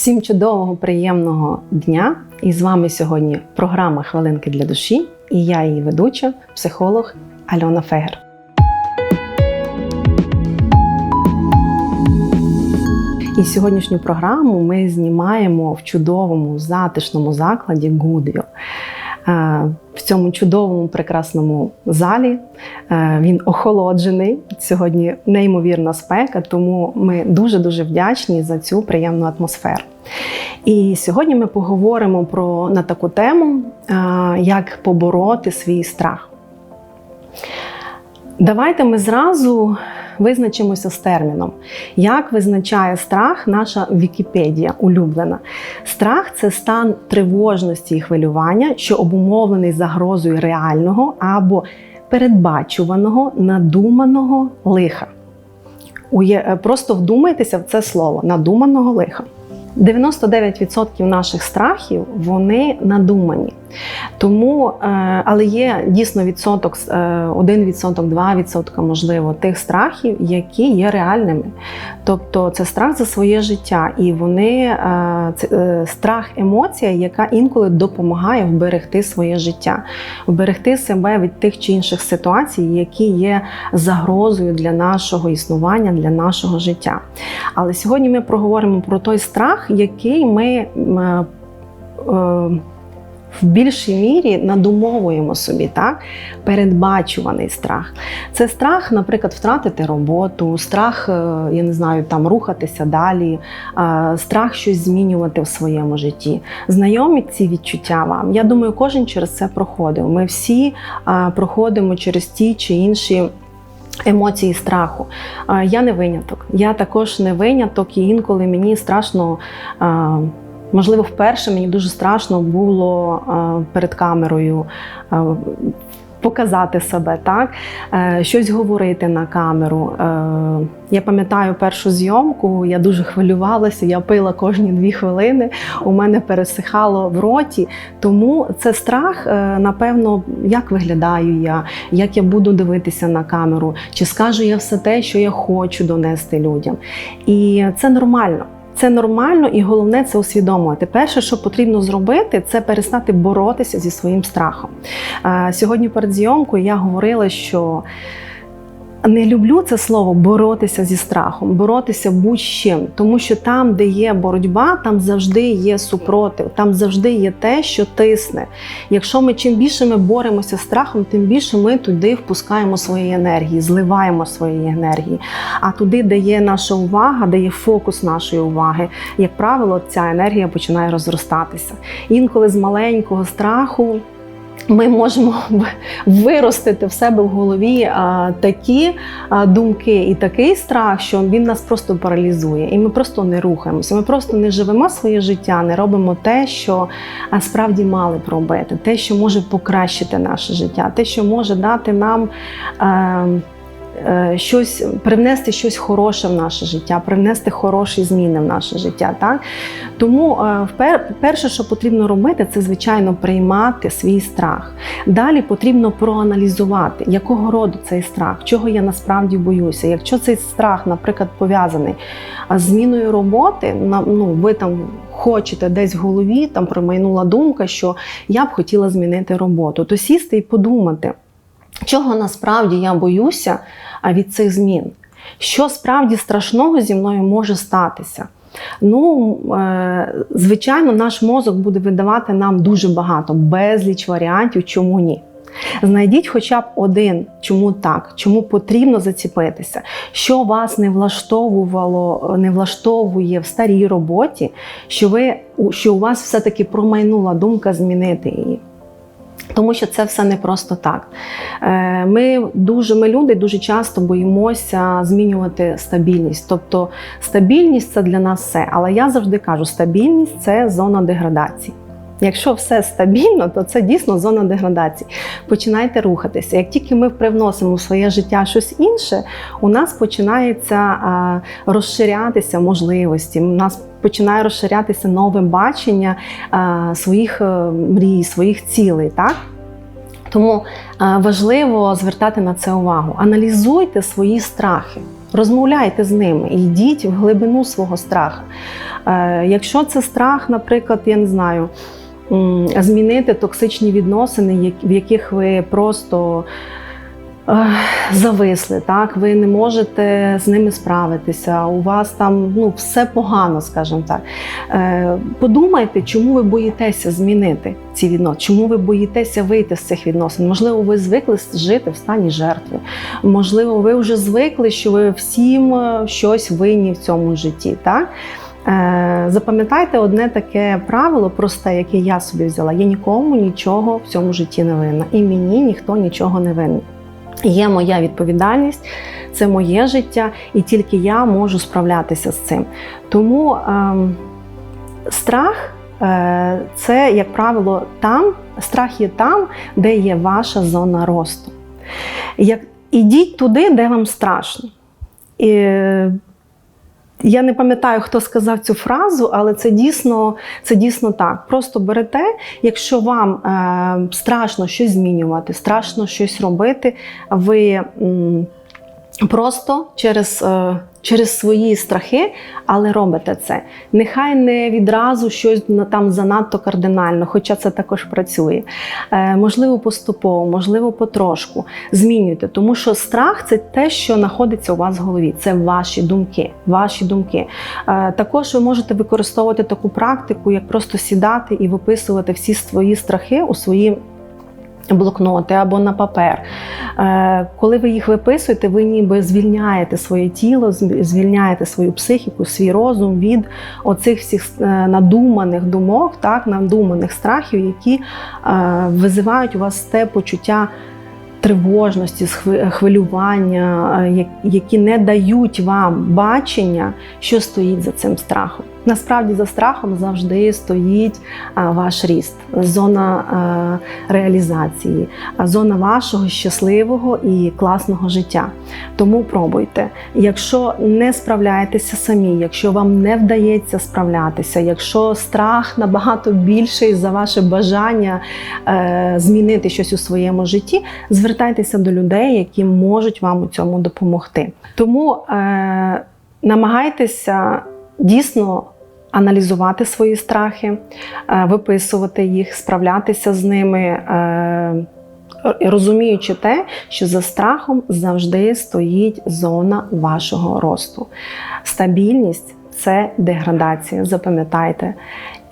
Всім чудового, приємного дня! І з вами сьогодні програма Хвилинки для душі і я її ведуча, психолог Альона Фегер. І сьогоднішню програму ми знімаємо в чудовому затишному закладі Гудвіл. Е, В цьому чудовому прекрасному залі Е, він охолоджений. Сьогодні неймовірна спека, тому ми дуже дуже вдячні за цю приємну атмосферу. І сьогодні ми поговоримо про на таку тему, е, як побороти свій страх. Давайте ми зразу визначимося з терміном. Як визначає страх наша Вікіпедія улюблена? Страх це стан тривожності і хвилювання, що обумовлений загрозою реального або передбачуваного, надуманого лиха. Просто вдумайтеся в це слово надуманого лиха. 99% наших страхів вони надумані. Тому, е, але є дійсно відсоток, е, 1%, 2% можливо, тих страхів, які є реальними. Тобто це страх за своє життя, і вони е, це страх, емоція, яка інколи допомагає вберегти своє життя, вберегти себе від тих чи інших ситуацій, які є загрозою для нашого існування, для нашого життя. Але сьогодні ми проговоримо про той страх, який ми. В більшій мірі надумовуємо собі так передбачуваний страх. Це страх, наприклад, втратити роботу, страх, е, я не знаю, там рухатися далі, е, страх щось змінювати в своєму житті. Знайомі ці відчуття вам. Я думаю, кожен через це проходив. Ми всі е, проходимо через ті чи інші. Емоції страху. Я не виняток. Я також не виняток, і інколи мені страшно. Можливо, вперше мені дуже страшно було е, перед камерою е, показати себе, так? Е, щось говорити на камеру. Я пам'ятаю першу зйомку, я дуже хвилювалася, я пила кожні дві хвилини, у мене пересихало в роті. Тому це страх, напевно, як виглядаю я, як я буду дивитися на камеру, чи скажу я все те, що я хочу донести людям. І це нормально. Це нормально і головне це усвідомувати. Перше, що потрібно зробити, це перестати боротися зі своїм страхом. Е, Сьогодні перед зйомкою я говорила, що не люблю це слово боротися зі страхом, боротися будь-чим, тому що там, де є боротьба, там завжди є супротив, там завжди є те, що тисне. Якщо ми чим більше ми боремося з страхом, тим більше ми туди впускаємо свої енергії, зливаємо свої енергії. А туди, де є наша увага, де є фокус нашої уваги, як правило, ця енергія починає розростатися. Інколи з маленького страху. Ми можемо виростити в себе в голові а, такі а, думки і такий страх, що він нас просто паралізує, і ми просто не рухаємося. Ми просто не живемо своє життя, не робимо те, що а, справді мали б робити, те, що може покращити наше життя, те, що може дати нам. А, е, Щось привнести щось хороше в наше життя, привнести хороші зміни в наше життя. Так? Тому е, перше, що потрібно робити, це звичайно приймати свій страх. Далі потрібно проаналізувати, якого роду цей страх, чого я насправді боюся. Якщо цей страх, наприклад, пов'язаний з зміною роботи, ну ви там. Хочете десь в голові там промайнула думка, що я б хотіла змінити роботу, то сісти і подумати, чого насправді я боюся від цих змін, що справді страшного зі мною може статися. Ну, е, звичайно, наш мозок буде видавати нам дуже багато, безліч варіантів, чому ні. Знайдіть хоча б один, чому так, чому потрібно заціпитися, що вас не влаштовувало, не влаштовує в старій роботі, що ви що у вас все-таки промайнула думка змінити її. Тому що це все не просто так. Е, Ми дуже ми люди дуже часто боїмося змінювати стабільність. Тобто стабільність це для нас все. Але я завжди кажу, стабільність це зона деградації. Якщо все стабільно, то це дійсно зона деградації. Починайте рухатися. Як тільки ми привносимо в своє життя щось інше, у нас починається розширятися можливості. У нас починає розширятися нове бачення своїх е, мрій, своїх цілей. Так? Тому е, важливо звертати на це увагу. Аналізуйте свої страхи. Розмовляйте з ними, йдіть в глибину свого страху. Е, Якщо це страх, наприклад, я не знаю, змінити токсичні відносини, в яких ви просто е, зависли, так, ви не можете з ними справитися, у вас там ну, все погано, скажімо так. Е, Подумайте, чому ви боїтеся змінити ці відносини, чому ви боїтеся вийти з цих відносин. Можливо, ви звикли жити в стані жертви. Можливо, ви вже звикли, що ви всім е, щось винні в цьому житті. Так? Е, Запам'ятайте одне таке правило, просте, яке я собі взяла: я нікому нічого в цьому житті не винна, і мені ніхто нічого не винен. Є моя відповідальність, це моє життя, і тільки я можу справлятися з цим. Тому ем, страх е, це, як правило, там, страх є там, де є ваша зона росту. Як, ідіть туди, де вам страшно. І, е, я не пам'ятаю, хто сказав цю фразу, але це дійсно, це дійсно так. Просто берете, якщо вам е, страшно щось змінювати, страшно щось робити, ви м, просто через, е, через свої страхи, але робите це. Нехай не відразу щось там занадто кардинально, хоча це також працює. Е, можливо, поступово, можливо, потрошку. Змінюйте, тому що страх це те, що знаходиться у вас в голові. Це ваші думки. Ваші думки. Е, також ви можете використовувати таку практику, як просто сідати і виписувати всі свої страхи у свої. Блокноти або на папер. Е, Коли ви їх виписуєте, ви ніби звільняєте своє тіло, звільняєте свою психіку, свій розум від оцих всіх е, надуманих думок, так, надуманих страхів, які е, визивають у вас те почуття тривожності, хвилювання, які не дають вам бачення, що стоїть за цим страхом. Насправді за страхом завжди стоїть ваш ріст, зона реалізації, зона вашого щасливого і класного життя. Тому пробуйте. Якщо не справляєтеся самі, якщо вам не вдається справлятися, якщо страх набагато більший за ваше бажання е, змінити щось у своєму житті, звертайтеся до людей, які можуть вам у цьому допомогти. Тому е, намагайтеся дійсно аналізувати свої страхи, е, виписувати їх, справлятися з ними. е, Розуміючи те, що за страхом завжди стоїть зона вашого росту. Стабільність це деградація. Запам'ятайте.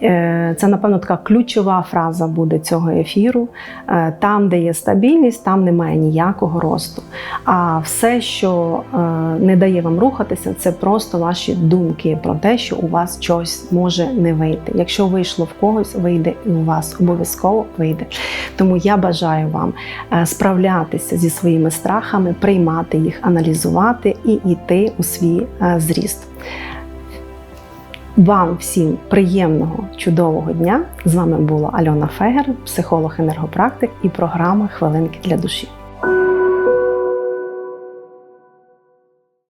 Е, Це, напевно, така ключова фраза буде цього ефіру. Е, Там, де є стабільність, там немає ніякого росту. А все, що е, не дає вам рухатися, це просто ваші думки про те, що у вас щось може не вийти. Якщо вийшло в когось, вийде і у вас обов'язково вийде. Тому я бажаю вам справлятися зі своїми страхами, приймати їх, аналізувати і йти у свій зріст. Вам всім приємного, чудового дня! З вами була Альона Фегер, психолог енергопрактик і програма Хвилинки для душі.